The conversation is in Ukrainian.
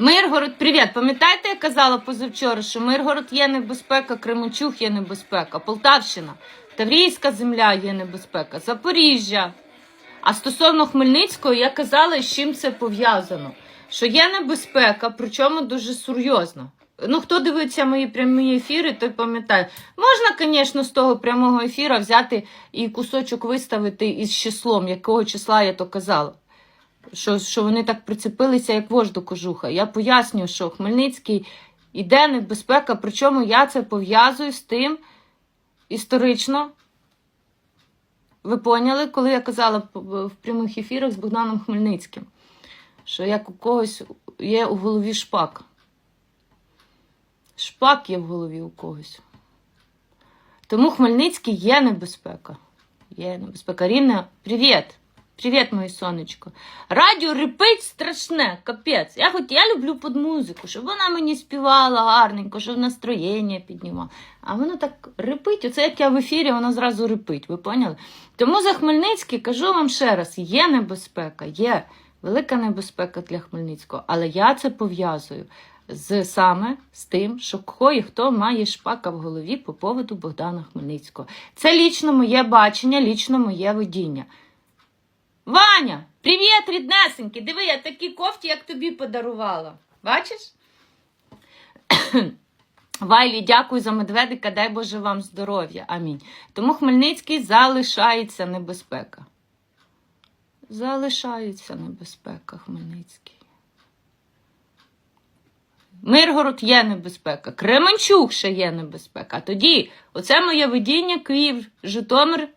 Миргород, привіт. Пам'ятаєте, я казала позавчора, що Миргород є небезпека, Кременчуг є небезпека, Полтавщина, Таврійська земля є небезпека, Запоріжжя. А стосовно Хмельницького, я казала, з чим це пов'язано. Що є небезпека, причому дуже серйозно. Ну, хто дивиться мої прямі ефіри, той пам'ятає. Можна, звісно, з того прямого ефіра взяти і кусочок виставити із числом, якого числа я то казала. Що, що вони так прицепилися, як вождь до кожуха. Я пояснюю, що Хмельницький іде небезпека, причому я це пов'язую з тим історично. Ви поняли, коли я казала в прямих ефірах з Богданом Хмельницьким, що як у когось є у голові шпак. Шпак є в голові у когось. Тому Хмельницький є небезпека. Є небезпека. Рівне, привіт! Привіт, моє сонечко. Радіо репить страшне, капець. Я хоч я люблю під музику, щоб вона мені співала гарненько, щоб настроєння піднімала. А воно так репить. Оце як я в ефірі, воно зразу репить. Ви поняли? Тому за Хмельницький кажу вам ще раз: є небезпека, є велика небезпека для Хмельницького, але я це пов'язую з саме з тим, що кої хто має шпака в голові по поводу Богдана Хмельницького. Це лічно моє бачення, лічно моє видіння. Ваня, привіт, ріднесенький. Диви, я такі кофті, як тобі подарувала. Бачиш? Вайлі, дякую за медведика, дай Боже вам здоров'я. Амінь. Тому Хмельницький залишається небезпека. Залишається небезпека Хмельницький. Миргород є небезпека. Кременчук ще є небезпека. Тоді, оце моє видіння Київ, Житомир,